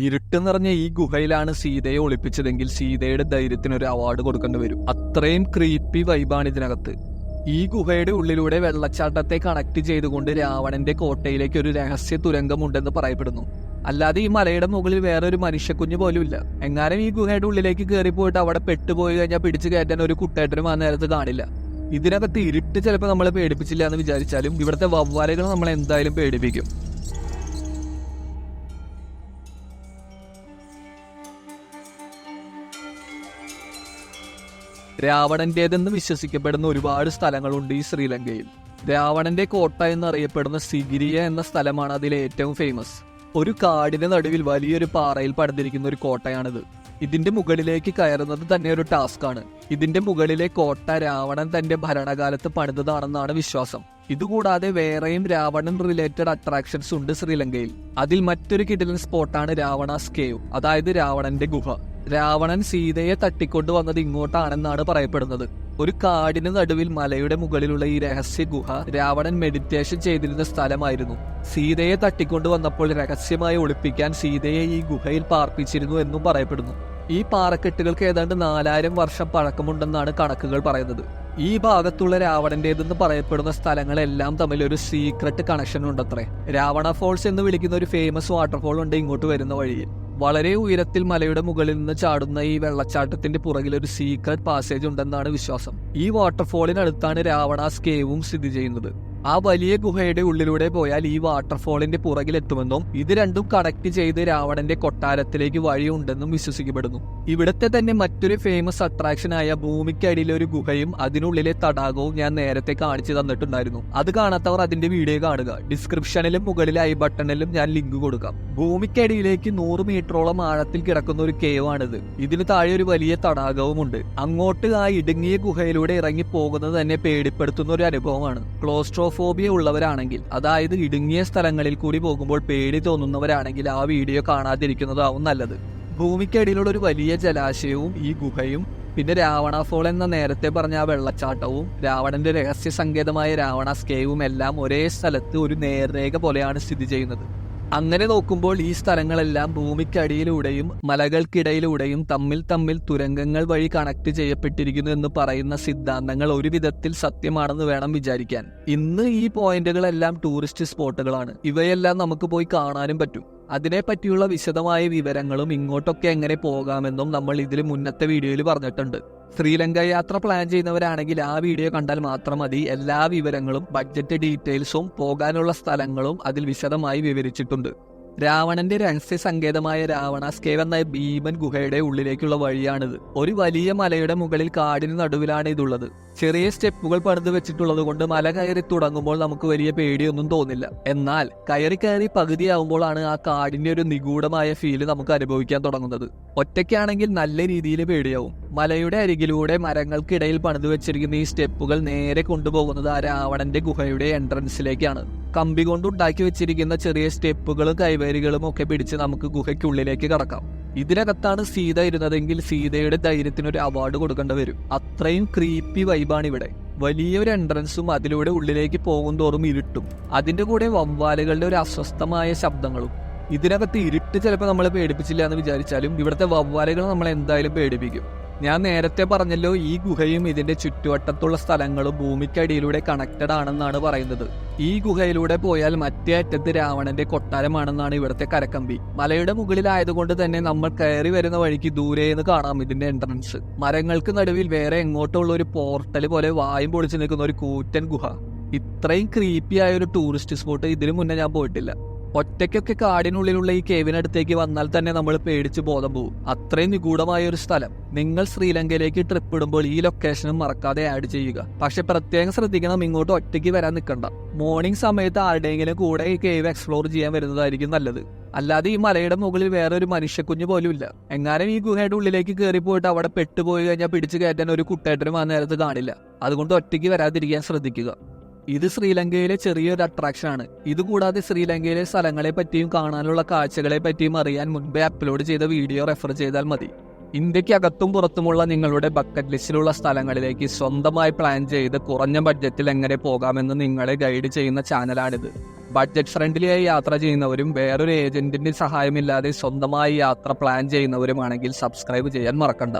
ഇരുട്ട് നിറഞ്ഞ ഈ ഗുഹയിലാണ് സീതയെ ഒളിപ്പിച്ചതെങ്കിൽ സീതയുടെ ധൈര്യത്തിന് ഒരു അവാർഡ് കൊടുക്കേണ്ടി വരും. അത്രയും ക്രീപ്പി വൈബാണ് ഇതിനകത്ത്. ഈ ഗുഹയുടെ ഉള്ളിലൂടെ വെള്ളച്ചാട്ടത്തെ കണക്ട് ചെയ്തുകൊണ്ട് രാവണന്റെ കോട്ടയിലേക്ക് ഒരു രഹസ്യ തുരങ്കമുണ്ടെന്ന് പറയപ്പെടുന്നു. അല്ലാതെ ഈ മലയുടെ മുകളിൽ വേറെ ഒരു മനുഷ്യക്കുഞ്ഞ് പോലും ഇല്ല എങ്ങാനും ഈ ഗുഹയുടെ ഉള്ളിലേക്ക് കയറി പോയിട്ട് അവിടെ പെട്ടുപോയി കഴിഞ്ഞാൽ പിടിച്ചു കയറ്റാൻ ഒരു കുട്ടേട്ടനും ആ നേരത്ത് കാണില്ല. ഇതിനകത്ത് ഇരുട്ട് ചിലപ്പോൾ നമ്മളെ പേടിപ്പിച്ചില്ല എന്ന് വിചാരിച്ചാലും ഇവിടുത്തെ വവ്വാലുകൾ നമ്മളെ എന്തായാലും പേടിപ്പിക്കും. രാവണന്റേതെന്ന് വിശ്വസിക്കപ്പെടുന്ന ഒരുപാട് സ്ഥലങ്ങളുണ്ട് ഈ ശ്രീലങ്കയിൽ. രാവണന്റെ കോട്ട എന്നറിയപ്പെടുന്ന സിഗിരിയ എന്ന സ്ഥലമാണ് അതിലെ ഏറ്റവും ഫേമസ് ഒരു കാടിന്റെ നടുവിൽ വലിയൊരു പാറയിൽ പടർന്നിരിക്കുന്ന ഒരു കോട്ടയാണിത്. ഇതിന്റെ മുകളിലേക്ക് കയറുന്നത് തന്നെ ഒരു ടാസ്ക്കാണ് ഇതിന്റെ മുകളിലെ കോട്ട രാവണൻ തന്റെ ഭരണകാലത്ത് പണിതതാണെന്നാണ് വിശ്വാസം. ഇതുകൂടാതെ വേറെയും രാവണൻ റിലേറ്റഡ് അട്രാക്ഷൻസ് ഉണ്ട് ശ്രീലങ്കയിൽ. അതിൽ മറ്റൊരു കിടിലൻ സ്പോട്ടാണ് രാവണാസ് കേവ് അതായത് രാവണന്റെ ഗുഹ. രാവണൻ സീതയെ തട്ടിക്കൊണ്ടു വന്നത് ഇങ്ങോട്ടാണെന്നാണ് പറയപ്പെടുന്നത്. ഒരു കാടിന് നടുവിൽ മലയുടെ മുകളിലുള്ള ഈ രഹസ്യ ഗുഹ രാവണൻ മെഡിറ്റേഷൻ ചെയ്തിരുന്ന സ്ഥലമായിരുന്നു. സീതയെ തട്ടിക്കൊണ്ടു വന്നപ്പോൾ രഹസ്യമായി ഒളിപ്പിക്കാൻ സീതയെ ഈ ഗുഹയിൽ പാർപ്പിച്ചിരുന്നു എന്നും പറയപ്പെടുന്നു. ഈ പാറക്കെട്ടുകൾക്ക് ഏതാണ്ട് നാലായിരം വർഷം പഴക്കമുണ്ടെന്നാണ് കണക്കുകൾ പറയുന്നത്. ഈ ഭാഗത്തുള്ള രാവണന്റേതെന്ന് പറയപ്പെടുന്ന സ്ഥലങ്ങളെല്ലാം തമ്മിൽ ഒരു സീക്രട്ട് കണക്ഷൻ ഉണ്ടത്രേ. രാവണ ഫോൾസ് എന്ന് വിളിക്കുന്ന ഒരു ഫേമസ് വാട്ടർഫോൾ ഉണ്ട് ഇങ്ങോട്ട് വരുന്ന വഴിയിൽ. വളരെ ഉയരത്തിൽ മലയുടെ മുകളിൽ നിന്ന് ചാടുന്ന ഈ വെള്ളച്ചാട്ടത്തിന്റെ പുറകിൽ ഒരു സീക്രട്ട് പാസേജ് ഉണ്ടെന്നാണ് വിശ്വാസം. ഈ വാട്ടർഫോളിനടുത്താണ് രാവണാസ് കേവും സ്ഥിതി ചെയ്യുന്നത്. ആ വലിയ ഗുഹയുടെ ഉള്ളിലൂടെ പോയാൽ ഈ വാട്ടർഫോളിന്റെ പുറകിലെത്തുമെന്നും ഇത് രണ്ടും കണക്ട് ചെയ്ത് രാവണന്റെ കൊട്ടാരത്തിലേക്ക് വഴിയുണ്ടെന്നും വിശ്വസിക്കപ്പെടുന്നു. ഇവിടത്തെ തന്നെ മറ്റൊരു ഫേമസ് അട്രാക്ഷനായ ഭൂമിക്കടിയിലെ ഒരു ഗുഹയും അതിനുള്ളിലെ തടാകവും ഞാൻ നേരത്തെ കാണിച്ചു തന്നിട്ടുണ്ടായിരുന്നു. അത് കാണാത്തവർ അതിന്റെ വീഡിയോ കാണുക. ഡിസ്ക്രിപ്ഷനിലും മുകളിലെ ഐ ബട്ടണിലും ഞാൻ ലിങ്ക് കൊടുക്കാം. ഭൂമിക്കടിയിലേക്ക് നൂറ് മീറ്ററോളം ആഴത്തിൽ കിടക്കുന്ന ഒരു കേവ് ആണിത്. ഇതിന് താഴെ ഒരു വലിയ തടാകവുമുണ്ട്. അങ്ങോട്ട് ആ ഇടുങ്ങിയ ഗുഹയിലൂടെ ഇറങ്ങി പോകുന്നത് തന്നെ പേടിപ്പെടുത്തുന്ന ഒരു അനുഭവമാണ്. ക്ലോസ്ട്രോഫോബിയ ഉള്ളവരാണെങ്കിൽ അതായത് ഇടുങ്ങിയ സ്ഥലങ്ങളിൽ കൂടി പോകുമ്പോൾ പേടി തോന്നുന്നവരാണെങ്കിൽ ആ വീഡിയോ കാണാതിരിക്കുന്നതാവും നല്ലത്. ഭൂമിക്കടിയിലുള്ള ഒരു വലിയ ജലാശയവും ഈ ഗുഹയും പിന്നെ രാവണ ഫോൾ എന്ന നേരത്തെ പറഞ്ഞ ആ വെള്ളച്ചാട്ടവും രാവണന്റെ രഹസ്യ സങ്കേതമായ രാവണ സ്കേവും എല്ലാം ഒരേ സ്ഥലത്ത് ഒരു നേർരേഖ പോലെയാണ് സ്ഥിതി ചെയ്യുന്നത്. അങ്ങനെ നോക്കുമ്പോൾ ഈ സ്ഥലങ്ങളെല്ലാം ഭൂമിക്കടിയിലൂടെയും മലകൾക്കിടയിലൂടെയും തമ്മിൽ തമ്മിൽ തുരങ്കങ്ങൾ വഴി കണക്ട് ചെയ്യപ്പെട്ടിരിക്കുന്നു എന്ന് പറയുന്ന സിദ്ധാന്തങ്ങൾ ഒരു വിധത്തിൽ സത്യമാണെന്ന് വേണം വിചാരിക്കാൻ. ഇന്ന് ഈ പോയിന്റുകളെല്ലാം ടൂറിസ്റ്റ് സ്പോട്ടുകളാണ്. ഇവയെല്ലാം നമുക്ക് പോയി കാണാനും പറ്റും. അതിനെപ്പറ്റിയുള്ള വിശദമായ വിവരങ്ങളും ഇങ്ങോട്ടൊക്കെ എങ്ങനെ പോകാമെന്നും നമ്മൾ ഇതിൽ മുന്നത്തെ വീഡിയോയിൽ പറഞ്ഞിട്ടുണ്ട്. ശ്രീലങ്ക യാത്ര പ്ലാൻ ചെയ്യുന്നവരാണെങ്കിൽ ആ വീഡിയോ കണ്ടാൽ മാത്രം മതി. എല്ലാ വിവരങ്ങളും ബഡ്ജറ്റ് ഡീറ്റെയിൽസും പോകാനുള്ള സ്ഥലങ്ങളും അതിൽ വിശദമായി വിവരിച്ചിട്ടുണ്ട്. രാവണന്റെ രഹസ്യ സങ്കേതമായ രാവണാസ്കേവ് എന്ന ഭീമൻ ഗുഹയുടെ ഉള്ളിലേക്കുള്ള വഴിയാണിത്. ഒരു വലിയ മലയുടെ മുകളിൽ കാടിന് നടുവിലാണ് ഇതുള്ളത്. ചെറിയ സ്റ്റെപ്പുകൾ പണിത് വെച്ചിട്ടുള്ളത് കൊണ്ട് മല കയറി തുടങ്ങുമ്പോൾ നമുക്ക് വലിയ പേടിയൊന്നും തോന്നില്ല. എന്നാൽ കയറി കയറി പകുതിയാവുമ്പോഴാണ് ആ കാടിന്റെ ഒരു നിഗൂഢമായ ഫീൽ നമുക്ക് അനുഭവിക്കാൻ തുടങ്ങുന്നത്. ഒറ്റയ്ക്കാണെങ്കിൽ നല്ല രീതിയിൽ പേടിയാവും. മലയുടെ അരികിലൂടെ മരങ്ങൾക്കിടയിൽ പണിതു വെച്ചിരിക്കുന്ന ഈ സ്റ്റെപ്പുകൾ നേരെ കൊണ്ടുപോകുന്നത് ആ രാവണന്റെ ഗുഹയുടെ എൻട്രൻസിലേക്കാണ് കമ്പി കൊണ്ടുണ്ടാക്കി വെച്ചിരിക്കുന്ന ചെറിയ സ്റ്റെപ്പുകളും കൈവേരികളും ഒക്കെ പിടിച്ച് നമുക്ക് ഗുഹയ്ക്കുള്ളിലേക്ക് കടക്കാം. ഇതിനകത്താണ് സീത ഇരുന്നതെങ്കിൽ സീതയുടെ ധൈര്യത്തിന് ഒരു അവാർഡ് കൊടുക്കേണ്ടി വരും. അത്രയും ക്രീപ്പി വൈബാണ് ഇവിടെ. വലിയൊരു എൻട്രൻസും അതിലൂടെ ഉള്ളിലേക്ക് പോകും തോറും ഇരുട്ടും. അതിന്റെ കൂടെ വവ്വാലുകളുടെ ഒരു അസ്വസ്ഥമായ ശബ്ദങ്ങളും. ഇതിനകത്ത് ഇരുട്ട് ചിലപ്പോൾ നമ്മളെ പേടിപ്പിച്ചില്ല എന്ന് വിചാരിച്ചാലും ഇവിടുത്തെ വവ്വാലുകൾ നമ്മളെ എന്തായാലും പേടിപ്പിക്കും. ഞാൻ നേരത്തെ പറഞ്ഞല്ലോ ഈ ഗുഹയും ഇതിന്റെ ചുറ്റുവട്ടത്തുള്ള സ്ഥലങ്ങളും ഭൂമിക്കടിയിലൂടെ കണക്റ്റഡ് ആണെന്നാണ് പറയുന്നത്. ഈ ഗുഹയിലൂടെ പോയാൽ മറ്റേ അറ്റത്ത് രാവണന്റെ കൊട്ടാരമാണെന്നാണ് ഇവിടുത്തെ കരക്കമ്പി. മലയുടെ മുകളിലായതുകൊണ്ട് തന്നെ നമ്മൾ കയറി വരുന്ന വഴിക്ക് ദൂരേന്ന് കാണാം ഇതിന്റെ എൻട്രൻസ് മരങ്ങൾക്ക് നടുവിൽ വേറെ എങ്ങോട്ടുള്ള ഒരു പോർട്ടൽ പോലെ വായും പൊളിച്ചു നിൽക്കുന്ന ഒരു കൂറ്റൻ ഗുഹ. ഇത്രയും ക്രീപ്പിയായ ഒരു ടൂറിസ്റ്റ് സ്പോട്ട് ഇതിനു മുന്നേ ഞാൻ പോയിട്ടില്ല. ഒറ്റയ്ക്കൊക്കെ കാടിനുള്ളിലുള്ള ഈ കേവിനടുത്തേക്ക് വന്നാൽ തന്നെ നമ്മൾ പേടിച്ച് ബോധം പോകും അത്രയും നിഗൂഢമായ ഒരു സ്ഥലം. നിങ്ങൾ ശ്രീലങ്കയിലേക്ക് ട്രിപ്പ് ഇടുമ്പോൾ ഈ ലൊക്കേഷനും മറക്കാതെ ആഡ് ചെയ്യുക. പക്ഷെ പ്രത്യേകം ശ്രദ്ധിക്കണം ഇങ്ങോട്ട് ഒറ്റയ്ക്ക് വരാൻ നിൽക്കണ്ട. മോർണിംഗ് സമയത്ത് ആരുടെയെങ്കിലും കൂടെ ഈ കേവ് എക്സ്പ്ലോർ ചെയ്യാൻ വരുന്നതായിരിക്കും നല്ലത്. അല്ലാതെ ഈ മലയുടെ മുകളിൽ വേറെ ഒരു മനുഷ്യക്കുഞ്ഞ് പോലും ഇല്ല എങ്ങാനും ഈ ഗുഹയുടെ ഉള്ളിലേക്ക് കയറി പോയിട്ട് അവിടെ പെട്ടുപോയി കഴിഞ്ഞാൽ പിടിച്ചു കയറ്റാൻ ഒരു കുട്ടേട്ടനും ആ നേരത്ത് കാണില്ല. അതുകൊണ്ട് ഒറ്റയ്ക്ക് വരാതിരിക്കാൻ ശ്രദ്ധിക്കുക. ഇത് ശ്രീലങ്കയിലെ ചെറിയൊരു അട്രാക്ഷൻ ആണ്. ഇതുകൂടാതെ ശ്രീലങ്കയിലെ സ്ഥലങ്ങളെ പറ്റിയും കാണാനുള്ള കാഴ്ചകളെ പറ്റിയും അറിയാൻ മുൻപേ അപ്ലോഡ് ചെയ്ത വീഡിയോ റെഫർ ചെയ്താൽ മതി. ഇന്ത്യയ്ക്ക് അകത്തും പുറത്തുമുള്ള നിങ്ങളുടെ ബക്കറ്റ് ലിസ്റ്റിലുള്ള സ്ഥലങ്ങളിലേക്ക് സ്വന്തമായി പ്ലാൻ ചെയ്ത് കുറഞ്ഞ ബഡ്ജറ്റിൽ എങ്ങനെ പോകാമെന്ന് നിങ്ങളെ ഗൈഡ് ചെയ്യുന്ന ചാനലാണിത് ബഡ്ജറ്റ് ഫ്രണ്ട്ലിയായി യാത്ര ചെയ്യുന്നവരും വേറൊരു ഏജന്റിന്റെ സഹായമില്ലാതെ സ്വന്തമായി യാത്ര പ്ലാൻ ചെയ്യുന്നവരുമാണെങ്കിൽ സബ്സ്ക്രൈബ് ചെയ്യാൻ മറക്കണ്ട.